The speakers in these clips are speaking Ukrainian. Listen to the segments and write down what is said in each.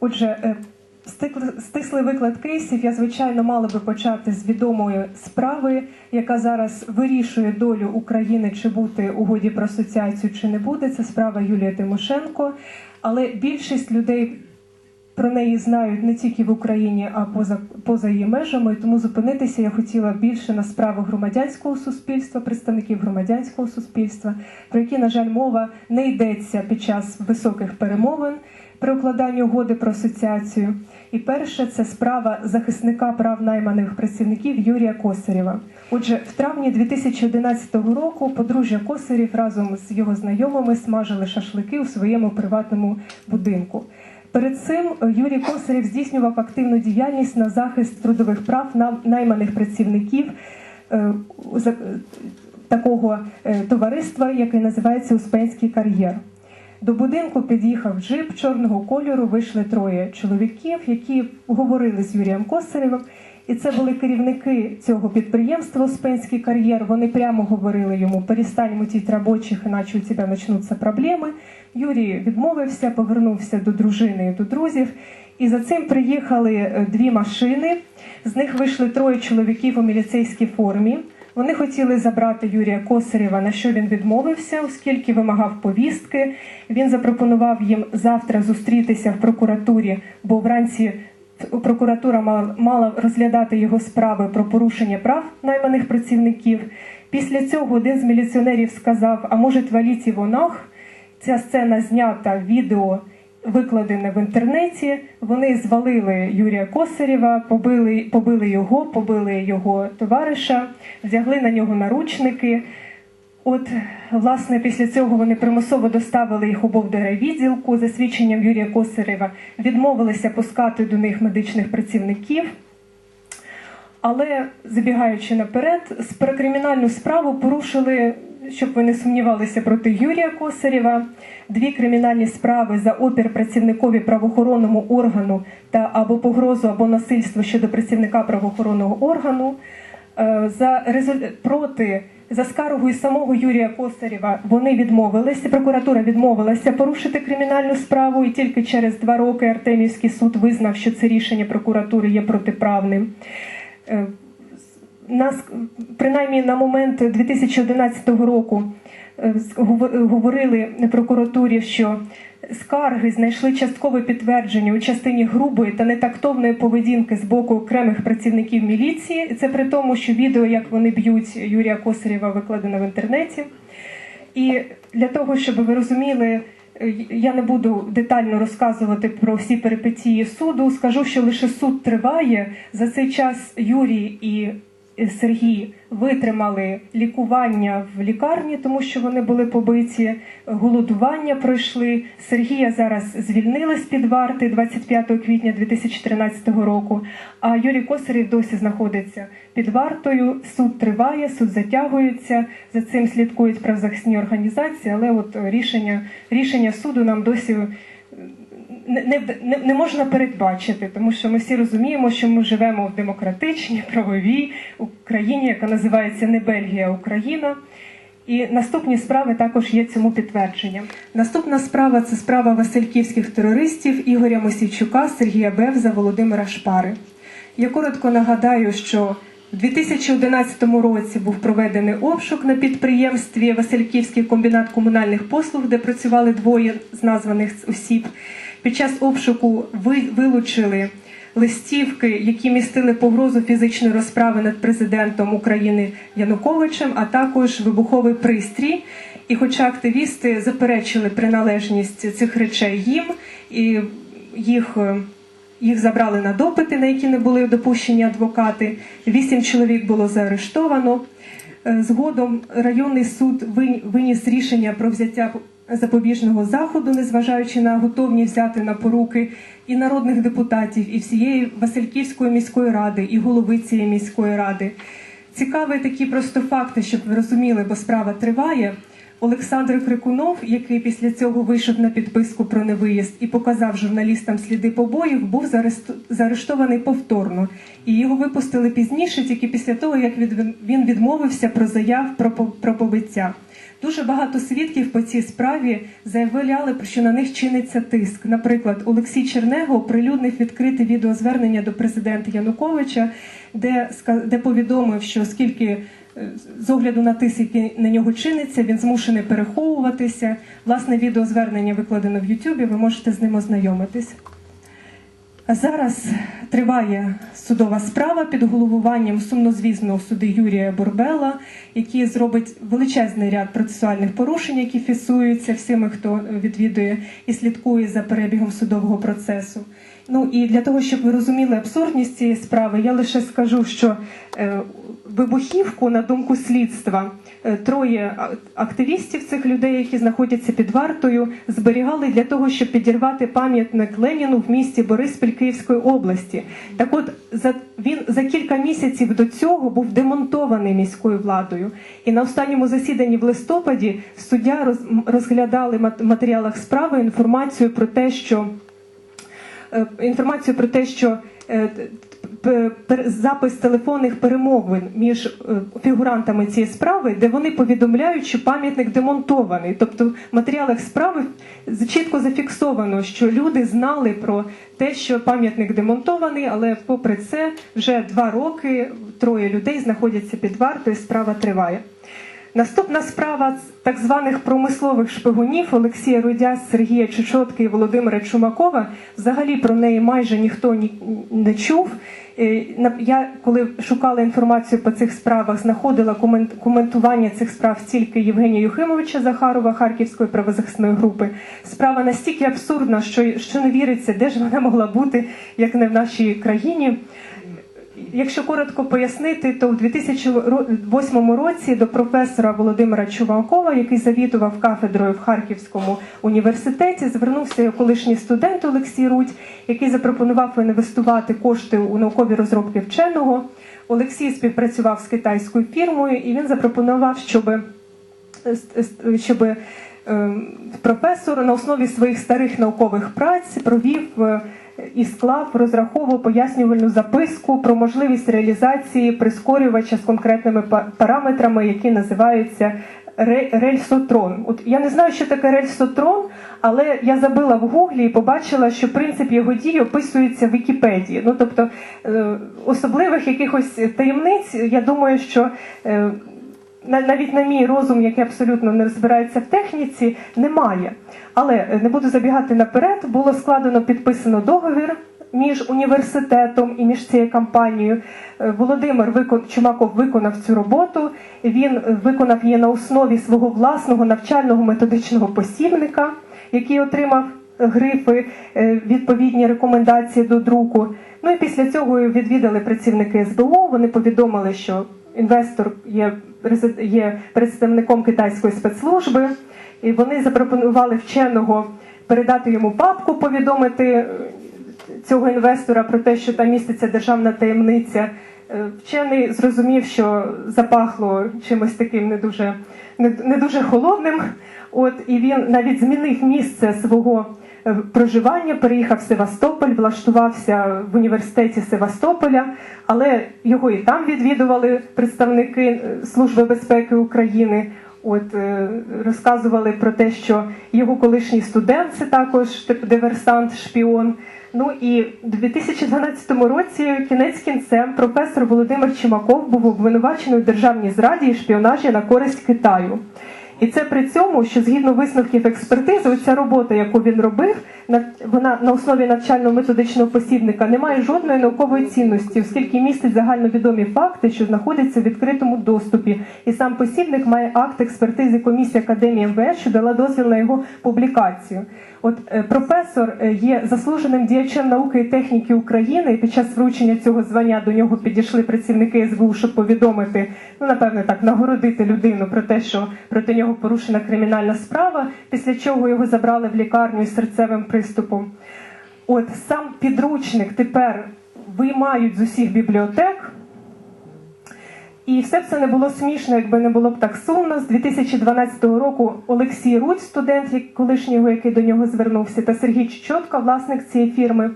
Отже, стисли стикли- виклад кейсів я звичайно мала би почати з відомої справи, яка зараз вирішує долю України, чи бути угоді про асоціацію, чи не буде. Це справа Юлія Тимошенко. Але більшість людей про неї знають не тільки в Україні, а поза, поза її межами. Тому зупинитися я хотіла більше на справах громадянського суспільства, представників громадянського суспільства, про які, на жаль, мова не йдеться під час високих перемовин при укладанні угоди про асоціацію. І перше це справа захисника прав найманих працівників Юрія Косарєва. Отже, в травні 2011 року подружжя Косарів разом з його знайомими смажили шашлики у своєму приватному будинку. Перед цим Юрій Косарєв здійснював активну діяльність на захист трудових прав найманих працівників е, такого е, товариства, яке називається Успенський кар'єр. До будинку під'їхав джип чорного кольору. Вийшли троє чоловіків, які говорили з Юрієм Косарєвим. І це були керівники цього підприємства Успенський кар'єр. Вони прямо говорили йому: перестань мутіть робочих, іначе у тебе почнуться проблеми. Юрій відмовився, повернувся до дружини і до друзів. І за цим приїхали е, дві машини. З них вийшли троє чоловіків у міліцейській формі. Вони хотіли забрати Юрія Косарєва, на що він відмовився, оскільки вимагав повістки. Він запропонував їм завтра зустрітися в прокуратурі, бо вранці прокуратура мала, розглядати його справи про порушення прав найманих працівників. Після цього один з міліціонерів сказав: А може, валіть його нах? Ця сцена знята відео. Викладене в інтернеті, вони звалили Юрія Косарєва, побили, побили його, побили його товариша, взягли на нього наручники. От, власне, після цього вони примусово доставили їх обох до райвідділку. За свідченням Юрія Косарєва відмовилися пускати до них медичних працівників. Але забігаючи наперед, спра- кримінальну справу порушили, щоб ви не сумнівалися, проти Юрія Косарєва. Дві кримінальні справи за опір працівникові правоохоронному органу та або погрозу або насильство щодо працівника правоохоронного органу. Е, За проти за скаргою самого Юрія Косарєва вони відмовилися. Прокуратура відмовилася порушити кримінальну справу, і тільки через два роки Артемівський суд визнав, що це рішення прокуратури є протиправним. Е, нас принаймні на момент 2011 року е, говор- говорили прокуратурі, що скарги знайшли часткове підтвердження у частині грубої та нетактовної поведінки з боку окремих працівників міліції. Це при тому, що відео, як вони б'ють Юрія Косарєва, викладено в інтернеті. І для того, щоб ви розуміли, е, я не буду детально розказувати про всі перипетії суду. Скажу, що лише суд триває. За цей час Юрій і е, Сергій витримали лікування в лікарні, тому що вони були побиті. Голодування пройшли. Сергія зараз звільнили з під варти 25 квітня 2013 року. А Юрій Косарєв досі знаходиться під вартою. Суд триває, суд затягується. За цим слідкують правозахисні організації, але от рішення, рішення суду нам досі не, не, не, можна передбачити, тому що ми всі розуміємо, що ми живемо в демократичній, правовій Україні, яка називається не Бельгія, а Україна. І наступні справи також є цьому підтвердженням. Наступна справа це справа васильківських терористів Ігоря Мосійчука, Сергія Бевза, Володимира Шпари. Я коротко нагадаю, що в 2011 році був проведений обшук на підприємстві Васильківський комбінат комунальних послуг, де працювали двоє з названих осіб. Під час обшуку ви вилучили листівки, які містили погрозу фізичної розправи над президентом України Януковичем, а також вибуховий пристрій. І хоча активісти заперечили приналежність цих речей їм, і їх, е, їх забрали на допити, на які не були допущені адвокати. Вісім чоловік було заарештовано. Е, Згодом районний суд виніс рішення про взяття запобіжного заходу, незважаючи на готовність взяти на поруки і народних депутатів, і всієї Васильківської міської ради, і голови цієї міської ради. Цікаві такі просто факти, щоб ви розуміли, бо справа триває. Олександр Крикунов, який після цього вийшов на підписку про невиїзд і показав журналістам сліди побоїв, був заарештований повторно. І його випустили пізніше, тільки після того, як він відмовився про заяв про, по- про побиття. Дуже багато свідків по цій справі заявляли, що на них чиниться тиск. Наприклад, Олексій Чернего оприлюднив відкрите відеозвернення до президента Януковича, де, де повідомив, що оскільки е, з огляду на тиск, який на нього чиниться, він змушений переховуватися. Власне, відеозвернення викладено в Ютубі, ви можете з ним ознайомитись. А зараз триває судова справа під головуванням сумнозвісного суди Юрія Бурбела, який зробить величезний ряд процесуальних порушень, які фіксуються всіми, хто відвідує і слідкує за перебігом судового процесу. Ну і для того, щоб ви розуміли абсурдність цієї справи, я лише скажу, що е, вибухівку, на думку слідства, е, троє активістів цих людей, які знаходяться під вартою, зберігали для того, щоб підірвати пам'ятник Леніну в місті Бориспіль Київської області. Так от за він за кілька місяців до цього був демонтований міською владою. І на останньому засіданні в листопаді суддя розглядали в матеріалах справи інформацію про те, що інформацію про те, що е, запис телефонних перемовин між е, фігурантами цієї справи, де вони повідомляють, що пам'ятник демонтований. Тобто в матеріалах справи чітко зафіксовано, що люди знали про те, що пам'ятник демонтований, але попри це вже два роки троє людей знаходяться під вартою. Справа триває. Наступна справа так званих промислових шпигунів Олексія Рудя, Сергія Чечотки і Володимира Чумакова. Взагалі про неї майже ніхто ні, не чув. Е, Я коли шукала інформацію по цих справах, знаходила коментування цих справ тільки Євгенія Юхимовича Захарова Харківської правозахисної групи. Справа настільки абсурдна, що, що не віриться, де ж вона могла бути, як не в нашій країні. Якщо коротко пояснити, то в 2008 році до професора Володимира Чувакова, який завідував кафедрою в Харківському університеті, звернувся його колишній студент Олексій Рудь, який запропонував інвестувати кошти у наукові розробки вченого. Олексій співпрацював з китайською фірмою, і він запропонував, щоб щоб е, професор на основі своїх старих наукових праць провів е, і склав розраховував пояснювальну записку про можливість реалізації прискорювача з конкретними параметрами, які називаються рельсотрон. От я не знаю, що таке рельсотрон, але я забила в гуглі і побачила, що принцип його дії описується в Вікіпедії. Ну тобто е, особливих якихось таємниць, я думаю, що. На- навіть на мій розум, який абсолютно не розбирається в техніці, немає. Але е, не буду забігати наперед. Було складено підписано договір між університетом і між цією компанією. Е, Володимир. Чумаков виконав цю роботу. Він е, виконав її на основі свого власного навчального методичного посібника, який отримав грифи, відповідні рекомендації до друку. Ну і після цього відвідали працівники СБУ. Вони повідомили, що інвестор є, є представником китайської спецслужби, і вони запропонували вченого передати йому папку, повідомити е, цього інвестора про те, що там міститься державна таємниця. Е, Вчений зрозумів, що запахло чимось таким не дуже, не, не дуже холодним. От і він навіть змінив місце свого проживання, переїхав в Севастополь, влаштувався в університеті Севастополя, але його і там відвідували представники е, Служби безпеки України. От е, розказували про те, що його колишній студент це також диверсант, шпіон. Ну і в 2012 році кінець кінцем професор Володимир Чимаков був обвинувачений у державній зраді і шпіонажі на користь Китаю. І це при цьому, що згідно висновків експертизи, оця робота, яку він робив, на- вона на основі навчально-методичного посібника не має жодної наукової цінності, оскільки містить загальновідомі факти, що знаходяться в відкритому доступі. І сам посібник має акт експертизи комісії Академії МВС, що дала дозвіл на його публікацію. От е, професор е, є заслуженим діячем науки і техніки України, і під час вручення цього звання до нього підійшли працівники СБУ, щоб повідомити, ну напевне, так нагородити людину про те, що проти нього порушена кримінальна справа, після чого його забрали в лікарню із серцевим приступом. От сам підручник тепер виймають з усіх бібліотек. І все це не було смішно, якби не було б так сумно. З 2012 року Олексій Рудь, студент, колишнього, який до нього звернувся, та Сергій Чечотка, власник цієї фірми,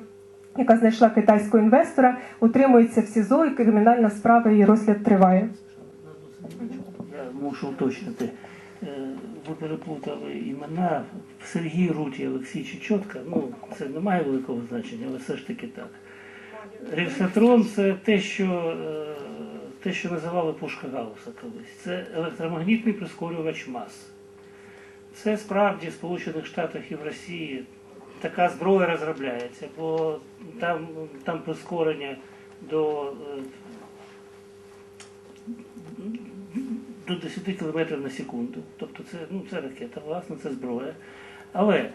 яка знайшла китайського інвестора, утримується в СІЗО, і кримінальна справа її розгляд триває. Я мушу уточнити. Е, Ви переплутали імена Сергій Руті, Олексій Чечотка. Ну, це не має великого значення, але все ж таки так. Рельсотрон це те, що, е, те, що називали пушка Гаусса колись. Це електромагнітний прискорювач мас. Це справді в Сполучених Штатах і в Росії така зброя розробляється, бо там, там прискорення до е, до 10 км на секунду. Тобто це, ну, це ракета, власне, це зброя. Але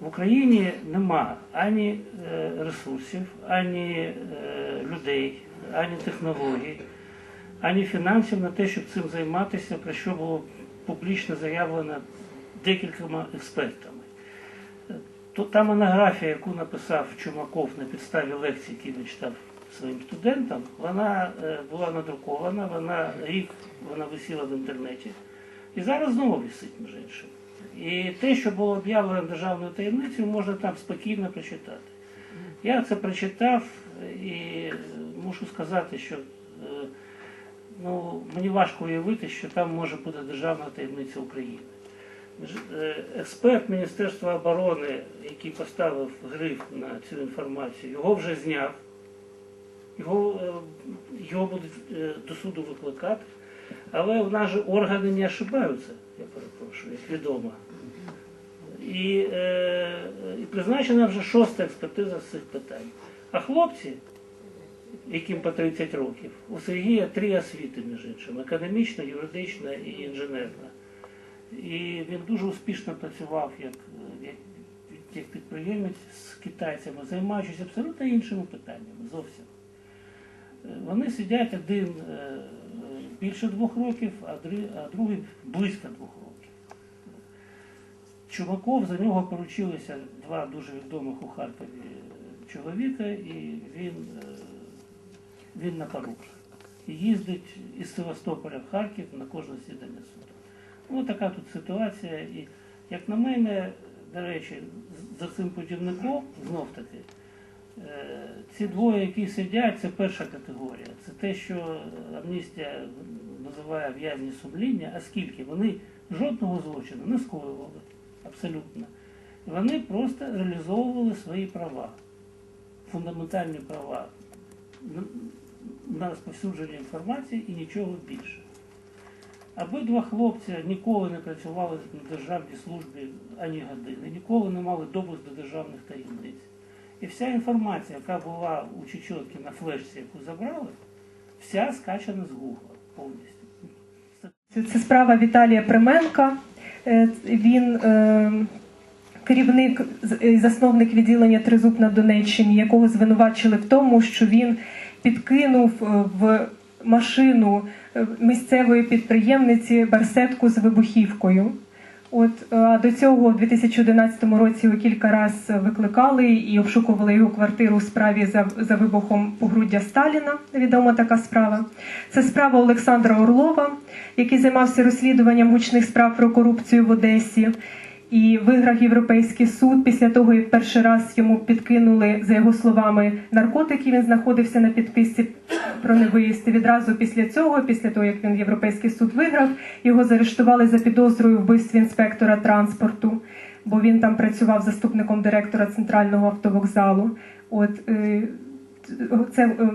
в Україні нема ані е, ресурсів, ані е, людей, ані технологій, ані фінансів на те, щоб цим займатися, про що було публічно заявлено декількома експертами. Е, То та монографія, яку написав Чумаков на підставі лекцій, які він читав своїм студентам, вона е, була надрукована, вона рік вона висіла в інтернеті. І зараз знову висить, між іншим. І те, що було об'явлено державною таємницею, можна там спокійно прочитати. Я це прочитав і мушу сказати, що е, ну, мені важко уявити, що там може бути державна таємниця України. Е, Експерт Міністерства оборони, який поставив гриф на цю інформацію, його вже зняв. Його, е, його будуть е, до суду викликати. Але в нас же органи не ошибаються, я перепрошую, як відомо. І, е, і призначена вже шоста експертиза з цих питань. А хлопці, яким по 30 років, у Сергія три освіти, між іншим, економічна, юридична і інженерна. І він дуже успішно працював як, як, як підприємець з китайцями, займаючись абсолютно іншими питаннями зовсім. Вони сидять один е, більше двох років, а другий близько двох років. Чумаков за нього поручилися два дуже відомих у Харкові е, чоловіка, і він, е, він на поруках. І їздить із Севастополя в Харків на кожне засідання суду. Ну, така тут ситуація. І, як на мене, до речі, за цим путівником, знов таки, ці двоє, які сидять, це перша категорія. Це те, що амністія називає в'язні сумління, оскільки вони жодного злочину не скоювали абсолютно. Вони просто реалізовували свої права, фундаментальні права на- на розповсюдження інформації і нічого більше. Обидва хлопці ніколи не працювали на державній службі ані години, ніколи не мали допуск до державних таємниць. І вся інформація, яка була у Чечотки на флешці, яку забрали, вся скачана з Гугла повністю. Це, справа Віталія Пременка. Е, Він е, керівник і засновник відділення Тризуб на Донеччині, якого звинувачили в тому, що він підкинув е, в машину е, місцевої підприємниці барсетку з вибухівкою. От до цього в 2011 році його кілька разів викликали і обшукували його квартиру у справі за, за вибухом погруддя Сталіна. Відома така справа. Це справа Олександра Орлова, який займався розслідуванням гучних справ про корупцію в Одесі. І виграв європейський суд після того, як перший раз йому підкинули, за його словами, наркотики. Він знаходився на підписці про невиїзд. Відразу після цього, після того як він європейський суд виграв, його заарештували за підозрою вбивстві інспектора транспорту, бо він там працював заступником директора центрального автовокзалу. От е, це е,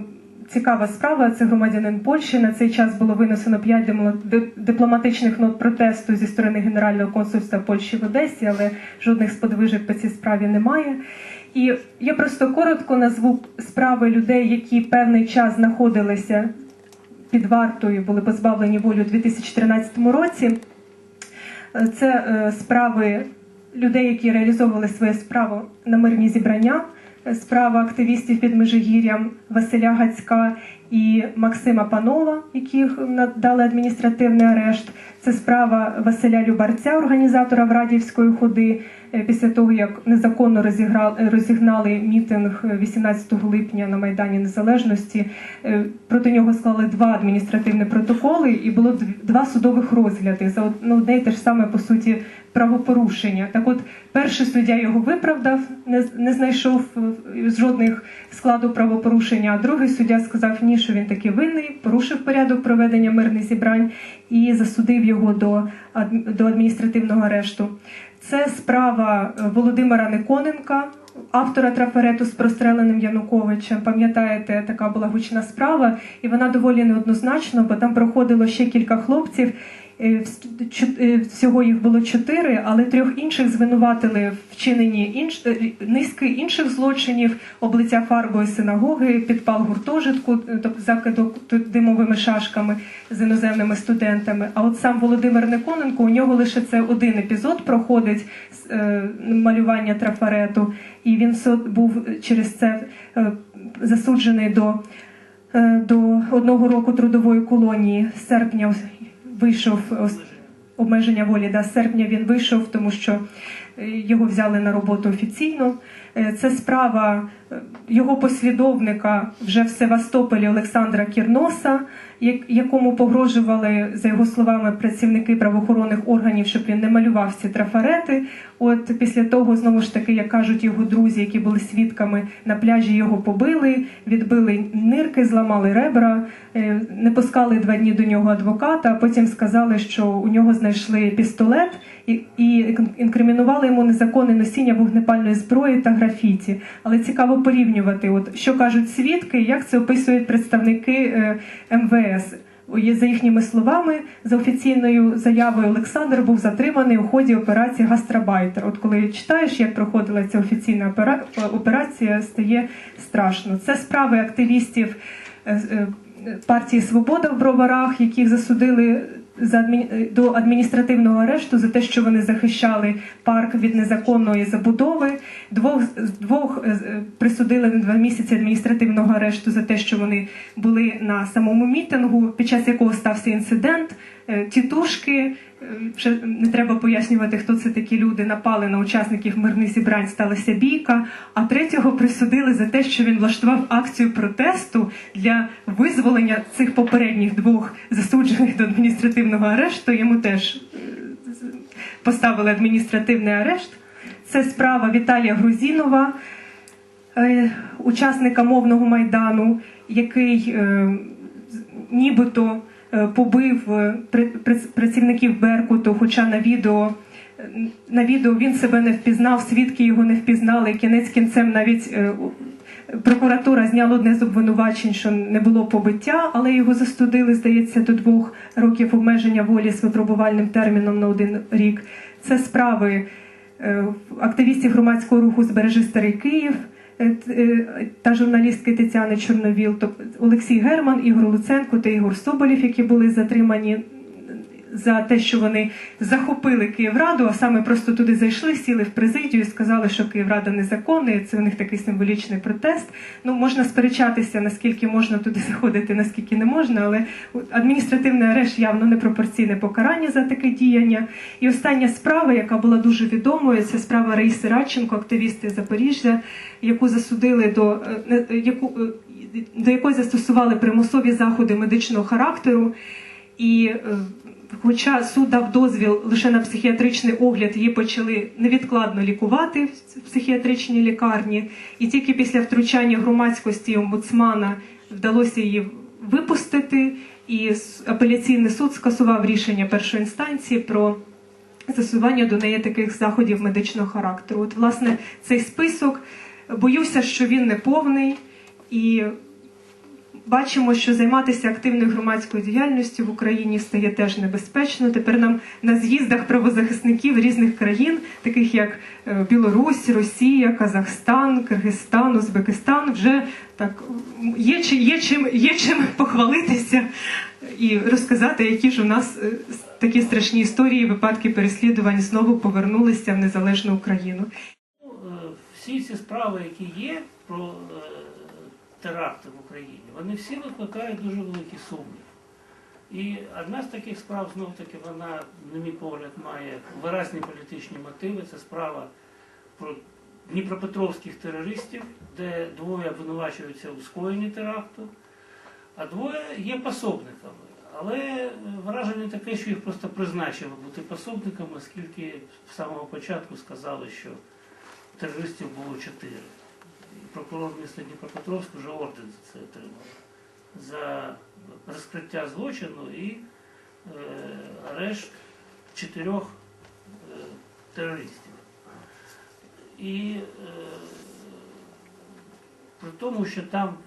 цікава справа. Це громадянин Польщі. На цей час було винесено п'ять демо- ди- дипломатичних нот протесту зі сторони Генерального консульства Польщі в Одесі, але жодних сподвижок по цій справі немає. І я просто коротко назву справи людей, які певний час знаходилися під вартою, були позбавлені волі у 2013 році. Це е, справи людей, які реалізовували своє справу на мирні зібрання. Справа активістів під Межигір'ям Василя Гацька і Максима Панова, яких надали адміністративний арешт. Це справа Василя Любарця, організатора Врадівської ходи, е, після того як незаконно розігнали мітинг 18 липня на Майдані Незалежності. Е, Проти нього склали два адміністративні протоколи, і було дв- два судових розгляди за ну, одне й те ж саме по суті правопорушення. Так, от перший суддя його виправдав, не, знайшов е, жодних складу правопорушення. А другий суддя сказав, ні, що він таки винний, порушив порядок проведення мирних зібрань і засудив його до, до адміністративного арешту. Це справа е, Володимира Никоненка, автора трафарету з простреленим Януковичем. Пам'ятаєте, така була гучна справа, і вона доволі неоднозначна, бо там проходило ще кілька хлопців. Е, е, Всього їх було чотири, але трьох інших звинуватили в вчиненні інш... е, низки інших злочинів, облиття фарбою синагоги, підпал гуртожитку, тобто закидок димовими шашками з іноземними студентами. А от сам Володимир Никоненко, у нього лише це один епізод проходить малювання трафарету, і він був через це засуджений до, до одного року трудової колонії з серпня вийшов обмеження волі. Да, серпня він вийшов, тому що е, його взяли на роботу офіційно. Е, Це справа е, його послідовника вже в Севастополі Олександра Кірноса, якому погрожували, за його словами, працівники правоохоронних органів, щоб він не малював ці трафарети. От після того, знову ж таки, як кажуть його друзі, які були свідками на пляжі, його побили, відбили нирки, зламали ребра, е, не пускали два дні до нього адвоката. а Потім сказали, що у нього знайшли пістолет і, інкримінували йому незаконне носіння вогнепальної зброї та графіті. Але цікаво порівнювати, от що кажуть свідки, як це описують представники е, МВС. За їхніми словами, за офіційною заявою Олександр був затриманий у ході операції Гастробайтер. От коли читаєш, як проходила ця офіційна операція, стає страшно. Це справи активістів е, е, партії Свобода в Броварах, яких засудили. До адміністративного арешту за те, що вони захищали парк від незаконної забудови. Двох двох е, е, присудили на два місяці адміністративного арешту за те, що вони були на самому мітингу, під час якого стався інцидент. Е, Тітушки е, вже не треба пояснювати, хто це такі люди. Напали на учасників мирних зібрань, сталася бійка. А третього присудили за те, що він влаштував акцію протесту для визволення цих попередніх двох засуджених до адміністративного арешту. Йому теж е, поставили адміністративний арешт. Це справа Віталія Грузінова, е, учасника мовного майдану, який е, нібито побив е, при- при- працівників Беркуту, хоча на відео. е, На відео він себе не впізнав, свідки його не впізнали. Кінець кінцем навіть е, прокуратура зняла одне з обвинувачень, що не було побиття, але його застудили, здається, до двох років обмеження волі з випробувальним терміном на один рік. Це справи е, активістів громадського руху Збережи Старий Київ е, е, та журналістки Тетяни Чорновіл, тобто Олексій Герман, Ігор Луценко та Ігор Соболєв, які були затримані за те, що вони захопили Київраду, а саме просто туди зайшли, сіли в президію і сказали, що Київрада незаконна, і це у них такий символічний протест. Ну можна сперечатися, наскільки можна туди заходити, наскільки не можна, але адміністративний арешт явно непропорційне покарання за таке діяння. І остання справа, яка була дуже відомою, це справа Раїси Радченко, активісти Запоріжжя, яку засудили до е, яку е, до якої застосували примусові заходи медичного характеру. І е, хоча суд дав дозвіл лише на психіатричний огляд, її почали невідкладно лікувати в психіатричній лікарні, і тільки після втручання громадськості омбудсмана вдалося її випустити. І апеляційний суд скасував рішення першої інстанції про застосування до неї таких заходів медичного характеру. От, власне, цей список боюся, що він не повний і бачимо, що займатися активною громадською діяльністю в Україні стає теж небезпечно. Тепер нам на з'їздах правозахисників різних країн, таких як е, Білорусь, Росія, Казахстан, Киргизстан, Узбекистан, вже так є, чи- є, чим, є чим похвалитися і розказати, які ж у нас е, такі страшні історії, випадки переслідувань знову повернулися в незалежну Україну. Ну, е, Всі ці справи, які є про теракти в Україні, вони всі викликають дуже великий сумнів. І одна з таких справ, знов таки, вона, на мій погляд, має виразні політичні мотиви. Це справа про дніпропетровських терористів, де двоє обвинувачуються у скоєнні теракту, а двоє є пособниками. Але враження таке, що їх просто призначили бути пособниками, оскільки з самого початку сказали, що терористів було чотири. Прокурор міста Дніпропетровськ вже орден за це отримав. За розкриття злочину і е, арешт чотирьох е, терористів. І е, при тому, що там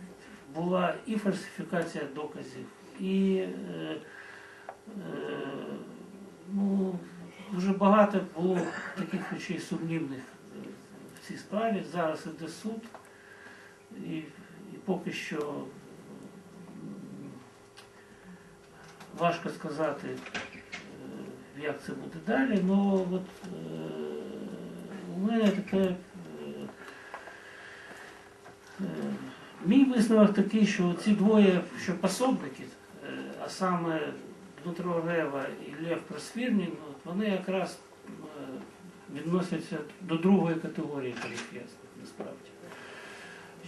була і фальсифікація доказів, і е, е, ну, дуже багато було таких речей сумнівних цій справі. Зараз іде суд, і, і поки що важко сказати, е, як це буде далі, але от, е, у мене таке. е, Мій висновок такий, що ці двоє, що пособники, а саме Дмитро Рева і Лев Просвірнін, вони якраз відносяться до другої категорії політв'язнів, насправді.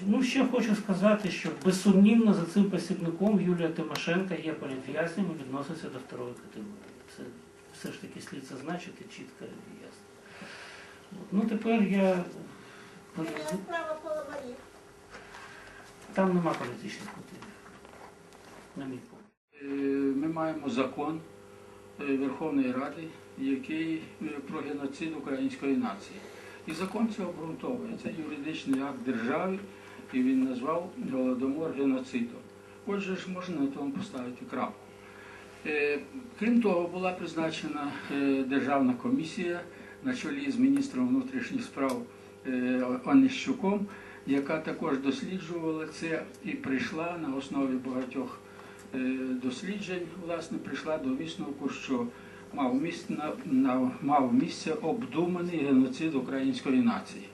Ну, ще хочу сказати, що безсумнівно за цим посібником Юлія Тимошенко є політв'язнем і відноситься до второї категорії. Це все ж таки слід зазначити чітко і ясно. От, Ну, тепер я. Справа. Там нема політичних мотивів, на мій погляд. Е, Ми маємо закон е, Верховної Ради, який е, про геноцид української нації. І закон це обґрунтовує. Це юридичний акт держави, і він назвав Голодомор геноцидом. Отже ж можна на тому поставити крапку. Е, Крім того, була призначена е, державна комісія на чолі з міністром внутрішніх справ Онищуком, яка також досліджувала це і прийшла на основі багатьох досліджень, власне, прийшла до висновку, що мав місце, мав місце обдуманий геноцид української нації.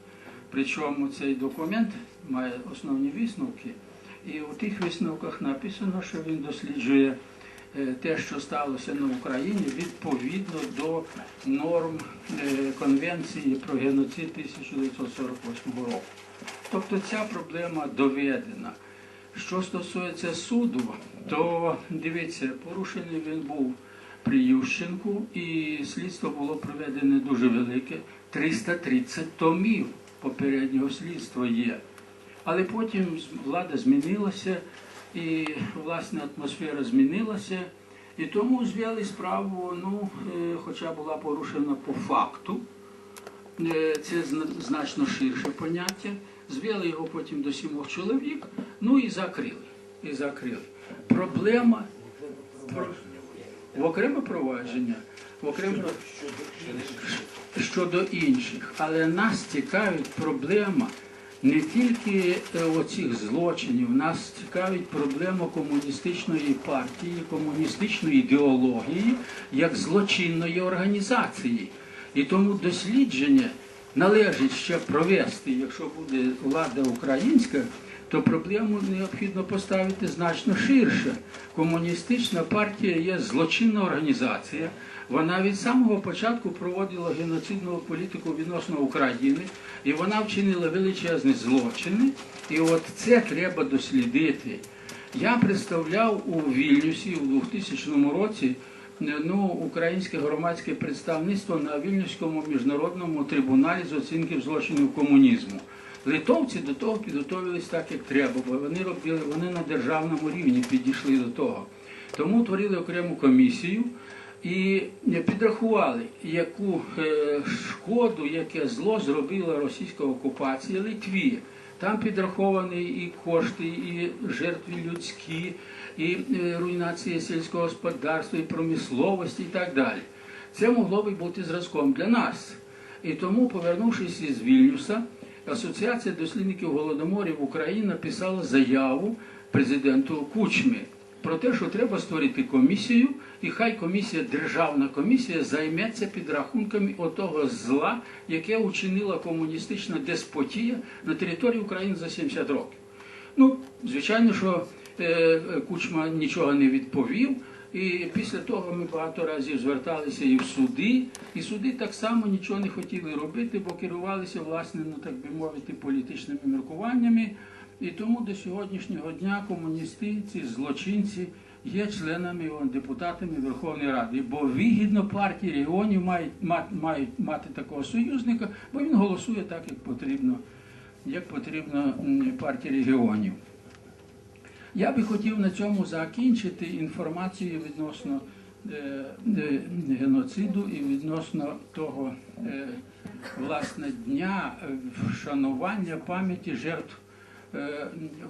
Причому цей документ має основні висновки, і у тих висновках написано, що він досліджує е, те, що сталося на Україні, відповідно до норм е, Конвенції про геноцид 1948 року. Тобто ця проблема доведена. Що стосується суду, то дивіться, порушений він був при Ющенку, і слідство було проведене дуже велике 330 томів попереднього слідства є. Але потім влада змінилася, і власне атмосфера змінилася. І тому звели справу, ну, е, хоча була порушена по факту, Е, це значно ширше поняття. Звели його потім до сімох чоловік, ну і закрили. І закрили. Проблема про- в окреме провадження, в окреме щодо інших. Але нас цікавить проблема не тільки е, оцих злочинів, нас цікавить проблема комуністичної партії, комуністичної ідеології як злочинної організації. І тому дослідження належить ще провести, якщо буде влада українська, то проблему необхідно поставити значно ширше. Комуністична партія є злочинна організація. Вона від самого початку проводила геноцидну політику відносно України, і вона вчинила величезні злочини. І от це треба дослідити. Я представляв у Вільнюсі у 2000 році ну, українське громадське представництво на Вільнюському міжнародному трибуналі з оцінки злочинів комунізму. Литовці до того підготовились так, як треба, бо вони робили, вони на державному рівні підійшли до того. Тому утворили окрему комісію і підрахували, яку е, шкоду, яке зло зробила російська окупація Литві. Там підраховані і кошти, і жертви людські, і е, руйнація сільського господарства, і промисловості, і так далі. Це могло би бути зразком для нас. І тому, повернувшись із Вільнюса, Асоціація дослідників голодоморів України написала заяву президенту Кучмі про те, що треба створити комісію, і хай комісія, державна комісія, займеться підрахунками отого зла, яке учинила комуністична деспотія на території України за 70 років. Ну, звичайно, що е, Кучма нічого не відповів. І після того ми багато разів зверталися і в суди, і суди так само нічого не хотіли робити, бо керувалися власне, ну так би мовити, політичними міркуваннями. І тому до сьогоднішнього дня комуністи, ці злочинці, є членами депутатами Верховної Ради. Бо вигідно партії регіонів мають, ма- мають мати такого союзника, бо він голосує так, як потрібно, як потрібно партії регіонів. Я би хотів на цьому закінчити інформацію відносно е, е, геноциду і відносно того е, власне дня вшанування пам'яті жертв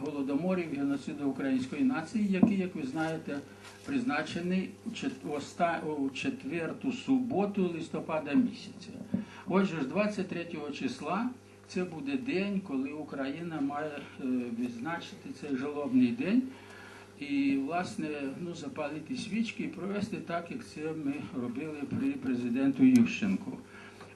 голодоморів геноциду української нації, який, як ви знаєте, призначений у четверту суботу листопада місяця. Отже, ж 23 числа це буде день, коли Україна має е, відзначити цей жалобний день і, власне, ну, запалити свічки і провести так, як це ми робили при президенту Ющенку.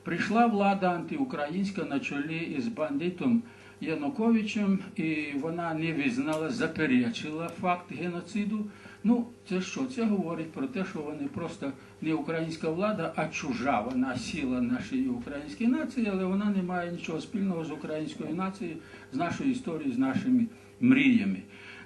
Прийшла влада антиукраїнська на чолі із бандитом Януковичем, і вона не визнала, заперечила факт геноциду. Ну, це що? Це говорить про те, що вони просто не українська влада, а чужа. Вона сіла нашої української нації, але вона не має нічого спільного з українською нацією, з нашою історією, з нашими мріями.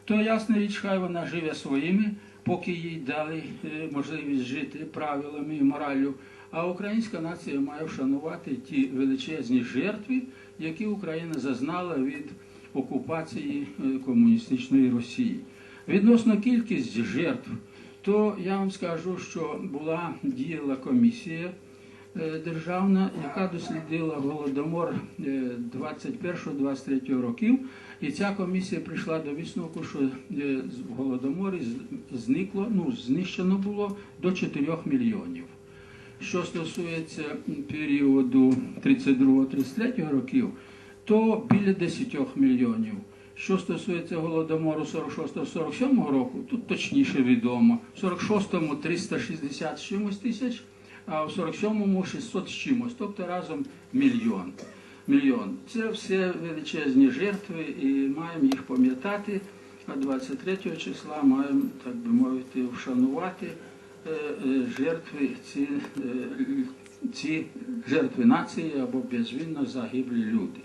То ясна річ, хай вона живе своїми, поки їй дали е, можливість жити правилами і мораллю. А українська нація має вшанувати ті величезні жертви, які Україна зазнала від окупації е, комуністичної Росії. Відносно кількість жертв, то я вам скажу, що була діяла комісія е, державна, яка дослідила голодомор е, 21-23 років. І ця комісія прийшла до висновку, що е, в голодоморі зникло, ну, знищено було до 4 мільйонів. Що стосується періоду 32-33 років, то біля 10 мільйонів. Що стосується голодомору 46-47 року, тут точніше відомо. В 46-му 360 з чимось тисяч, а в 47-му 600 з чимось, тобто разом мільйон. Мільйон. Це все величезні жертви і маємо їх пам'ятати. А 23 числа маємо, так би мовити, вшанувати е, е, жертви ці, е, ці жертви нації або безвинно загиблі люди.